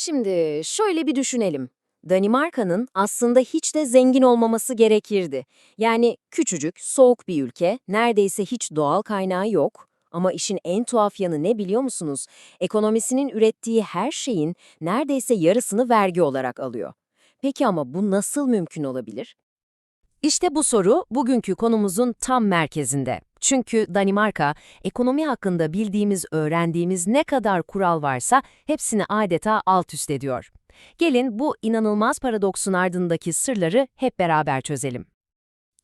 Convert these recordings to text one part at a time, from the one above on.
Şimdi şöyle bir düşünelim. Danimarka'nın aslında hiç de zengin olmaması gerekirdi. Yani küçücük, soğuk bir ülke, neredeyse hiç doğal kaynağı yok. Ama işin en tuhaf yanı ne biliyor musunuz? Ekonomisinin ürettiği her şeyin neredeyse yarısını vergi olarak alıyor. Peki ama bu nasıl mümkün olabilir? İşte bu soru bugünkü konumuzun tam merkezinde. Çünkü Danimarka, ekonomi hakkında bildiğimiz, öğrendiğimiz ne kadar kural varsa hepsini adeta alt üst ediyor. Gelin bu inanılmaz paradoksun ardındaki sırları hep beraber çözelim.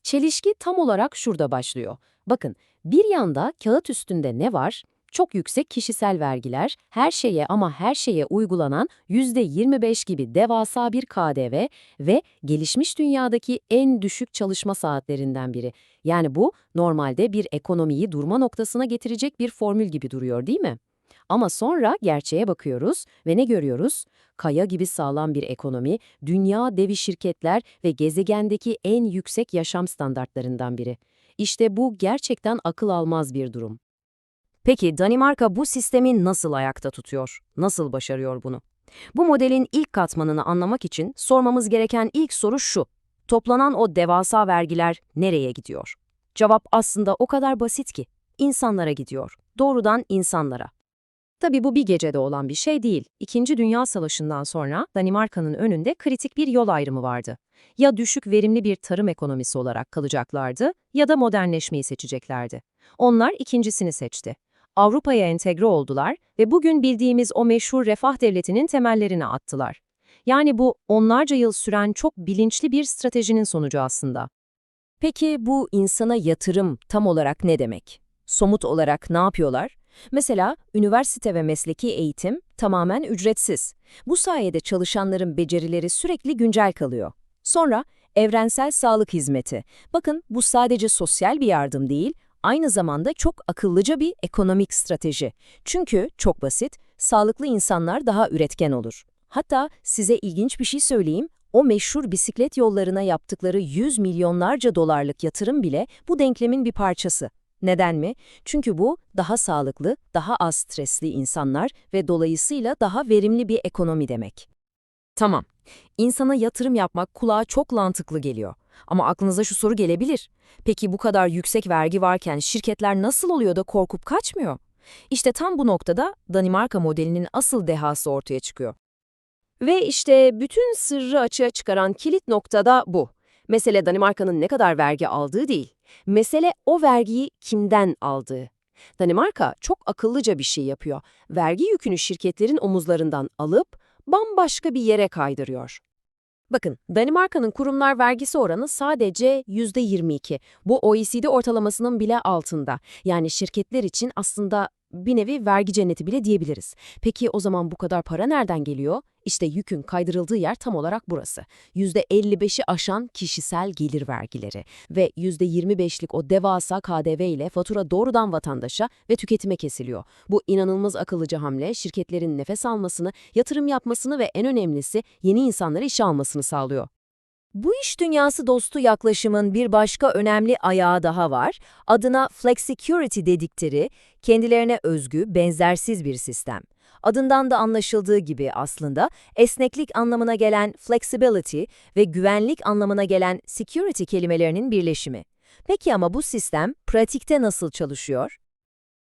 Çelişki tam olarak şurada başlıyor. Bakın, bir yanda kağıt üstünde ne var? Çok yüksek kişisel vergiler, her şeye ama her şeye uygulanan %25 gibi devasa bir KDV ve gelişmiş dünyadaki en düşük çalışma saatlerinden biri. Yani bu normalde bir ekonomiyi durma noktasına getirecek bir formül gibi duruyor değil mi? Ama sonra gerçeğe bakıyoruz ve ne görüyoruz? Kaya gibi sağlam bir ekonomi, dünya devi şirketler ve gezegendeki en yüksek yaşam standartlarından biri. İşte bu gerçekten akıl almaz bir durum. Peki Danimarka bu sistemi nasıl ayakta tutuyor? Nasıl başarıyor bunu? Bu modelin ilk katmanını anlamak için sormamız gereken ilk soru şu. Toplanan o devasa vergiler nereye gidiyor? Cevap aslında o kadar basit ki. İnsanlara gidiyor. Doğrudan insanlara. Tabii bu bir gecede olan bir şey değil. İkinci Dünya Savaşı'ndan sonra Danimarka'nın önünde kritik bir yol ayrımı vardı. Ya düşük verimli bir tarım ekonomisi olarak kalacaklardı ya da modernleşmeyi seçeceklerdi. Onlar ikincisini seçti. Avrupa'ya entegre oldular ve bugün bildiğimiz o meşhur refah devletinin temellerini attılar. Yani bu onlarca yıl süren çok bilinçli bir stratejinin sonucu aslında. Peki bu insana yatırım tam olarak ne demek? Somut olarak ne yapıyorlar? Mesela üniversite ve mesleki eğitim tamamen ücretsiz. Bu sayede çalışanların becerileri sürekli güncel kalıyor. Sonra evrensel sağlık hizmeti. Bakın bu sadece sosyal bir yardım değil, aynı zamanda çok akıllıca bir ekonomik strateji. Çünkü çok basit, sağlıklı insanlar daha üretken olur. Hatta size ilginç bir şey söyleyeyim, o meşhur bisiklet yollarına yaptıkları 100 milyonlarca dolarlık yatırım bile bu denklemin bir parçası. Neden mi? Çünkü bu daha sağlıklı, daha az stresli insanlar ve dolayısıyla daha verimli bir ekonomi demek. Tamam, insana yatırım yapmak kulağa çok mantıklı geliyor. Ama aklınıza şu soru gelebilir. Peki bu kadar yüksek vergi varken şirketler nasıl oluyor da korkup kaçmıyor? İşte tam bu noktada Danimarka modelinin asıl dehası ortaya çıkıyor. Ve işte bütün sırrı açığa çıkaran kilit noktada bu. Mesele Danimarka'nın ne kadar vergi aldığı değil. Mesele o vergiyi kimden aldığı. Danimarka çok akıllıca bir şey yapıyor. Vergi yükünü şirketlerin omuzlarından alıp bambaşka bir yere kaydırıyor. Bakın, Danimarka'nın kurumlar vergisi oranı sadece %22. Bu OECD ortalamasının bile altında. Yani şirketler için aslında bir nevi vergi cenneti bile diyebiliriz. Peki o zaman bu kadar para nereden geliyor? İşte yükün kaydırıldığı yer tam olarak burası. %55'i aşan kişisel gelir vergileri ve %25'lik o devasa KDV ile fatura doğrudan vatandaşa ve tüketime kesiliyor. Bu inanılmaz akıllıca hamle şirketlerin nefes almasını, yatırım yapmasını ve en önemlisi yeni insanları işe almasını sağlıyor. Bu iş dünyası dostu yaklaşımın bir başka önemli ayağı daha var. Adına Flexicurity dedikleri, kendilerine özgü, benzersiz bir sistem. Adından da anlaşıldığı gibi aslında esneklik anlamına gelen flexibility ve güvenlik anlamına gelen security kelimelerinin birleşimi. Peki ama bu sistem pratikte nasıl çalışıyor?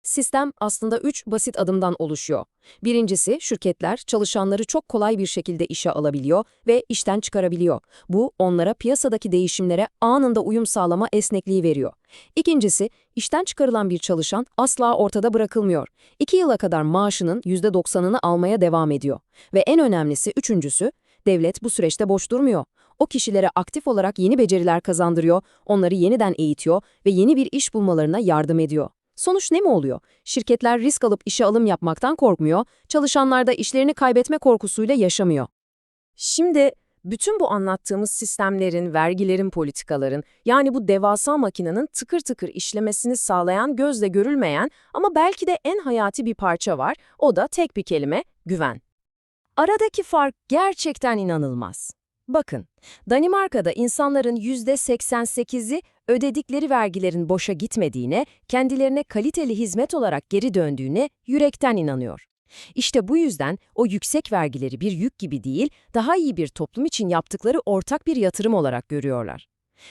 Sistem aslında üç basit adımdan oluşuyor. Birincisi, şirketler çalışanları çok kolay bir şekilde işe alabiliyor ve işten çıkarabiliyor. Bu, onlara piyasadaki değişimlere anında uyum sağlama esnekliği veriyor. İkincisi, işten çıkarılan bir çalışan asla ortada bırakılmıyor. İki yıla kadar maaşının %90'ını almaya devam ediyor. Ve en önemlisi üçüncüsü, devlet bu süreçte boş durmuyor. O kişilere aktif olarak yeni beceriler kazandırıyor, onları yeniden eğitiyor ve yeni bir iş bulmalarına yardım ediyor. Sonuç ne mi oluyor? Şirketler risk alıp işe alım yapmaktan korkmuyor, çalışanlar da işlerini kaybetme korkusuyla yaşamıyor. Şimdi bütün bu anlattığımız sistemlerin, vergilerin, politikaların, yani bu devasa makinenin tıkır tıkır işlemesini sağlayan gözle görülmeyen ama belki de en hayati bir parça var, o da tek bir kelime, güven. Aradaki fark gerçekten inanılmaz. Bakın, Danimarka'da insanların %88'i ödedikleri vergilerin boşa gitmediğine, kendilerine kaliteli hizmet olarak geri döndüğüne yürekten inanıyor. İşte bu yüzden o yüksek vergileri bir yük gibi değil, daha iyi bir toplum için yaptıkları ortak bir yatırım olarak görüyorlar.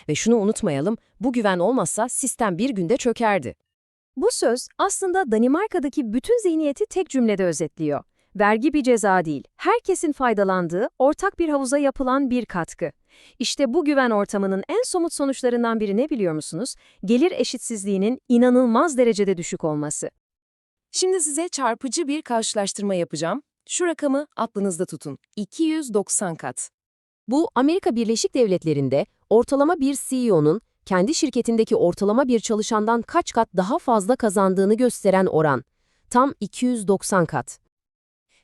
Ve şunu unutmayalım, bu güven olmazsa sistem bir günde çökerdi. Bu söz aslında Danimarka'daki bütün zihniyeti tek cümlede özetliyor. Vergi bir ceza değil, herkesin faydalandığı, ortak bir havuza yapılan bir katkı. İşte bu güven ortamının en somut sonuçlarından biri ne biliyor musunuz? Gelir eşitsizliğinin inanılmaz derecede düşük olması. Şimdi size çarpıcı bir karşılaştırma yapacağım. Şu rakamı aklınızda tutun. 290 kat. Bu Amerika Birleşik Devletleri'nde ortalama bir CEO'nun kendi şirketindeki ortalama bir çalışandan kaç kat daha fazla kazandığını gösteren oran. Tam 290 kat.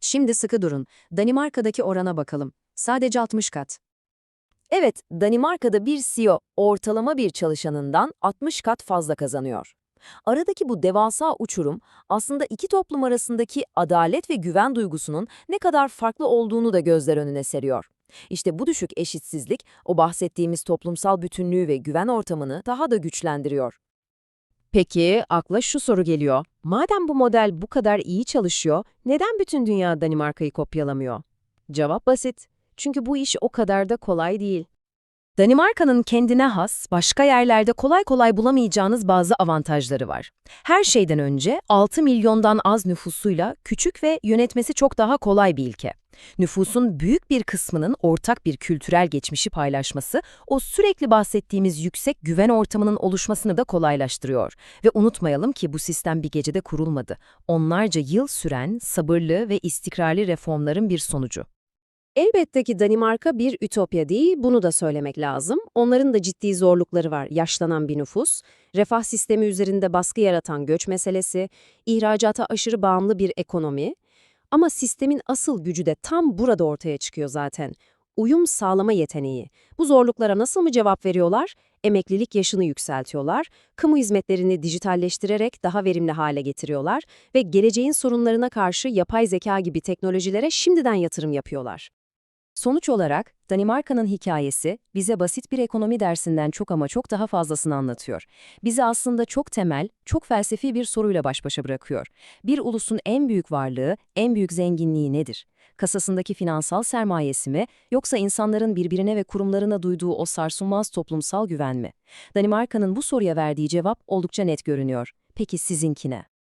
Şimdi sıkı durun. Danimarka'daki orana bakalım. Sadece 60 kat. Evet, Danimarka'da bir CEO ortalama bir çalışanından 60 kat fazla kazanıyor. Aradaki bu devasa uçurum aslında iki toplum arasındaki adalet ve güven duygusunun ne kadar farklı olduğunu da gözler önüne seriyor. İşte bu düşük eşitsizlik o bahsettiğimiz toplumsal bütünlüğü ve güven ortamını daha da güçlendiriyor. Peki akla şu soru geliyor. Madem bu model bu kadar iyi çalışıyor, neden bütün dünya Danimarka'yı kopyalamıyor? Cevap basit. Çünkü bu iş o kadar da kolay değil. Danimarka'nın kendine has, başka yerlerde kolay kolay bulamayacağınız bazı avantajları var. Her şeyden önce 6 milyondan az nüfusuyla küçük ve yönetmesi çok daha kolay bir ülke. Nüfusun büyük bir kısmının ortak bir kültürel geçmişi paylaşması, o sürekli bahsettiğimiz yüksek güven ortamının oluşmasını da kolaylaştırıyor. Ve unutmayalım ki bu sistem bir gecede kurulmadı. Onlarca yıl süren, sabırlı ve istikrarlı reformların bir sonucu. Elbette ki Danimarka bir ütopya değil, bunu da söylemek lazım. Onların da ciddi zorlukları var. Yaşlanan bir nüfus, refah sistemi üzerinde baskı yaratan göç meselesi, ihracata aşırı bağımlı bir ekonomi. Ama sistemin asıl gücü de tam burada ortaya çıkıyor zaten. Uyum sağlama yeteneği. Bu zorluklara nasıl mı cevap veriyorlar? Emeklilik yaşını yükseltiyorlar, kamu hizmetlerini dijitalleştirerek daha verimli hale getiriyorlar ve geleceğin sorunlarına karşı yapay zeka gibi teknolojilere şimdiden yatırım yapıyorlar. Sonuç olarak Danimarka'nın hikayesi bize basit bir ekonomi dersinden çok ama çok daha fazlasını anlatıyor. Bizi aslında çok temel, çok felsefi bir soruyla baş başa bırakıyor. Bir ulusun en büyük varlığı, en büyük zenginliği nedir? Kasasındaki finansal sermayesi mi, yoksa insanların birbirine ve kurumlarına duyduğu o sarsılmaz toplumsal güven mi? Danimarka'nın bu soruya verdiği cevap oldukça net görünüyor. Peki sizinkine?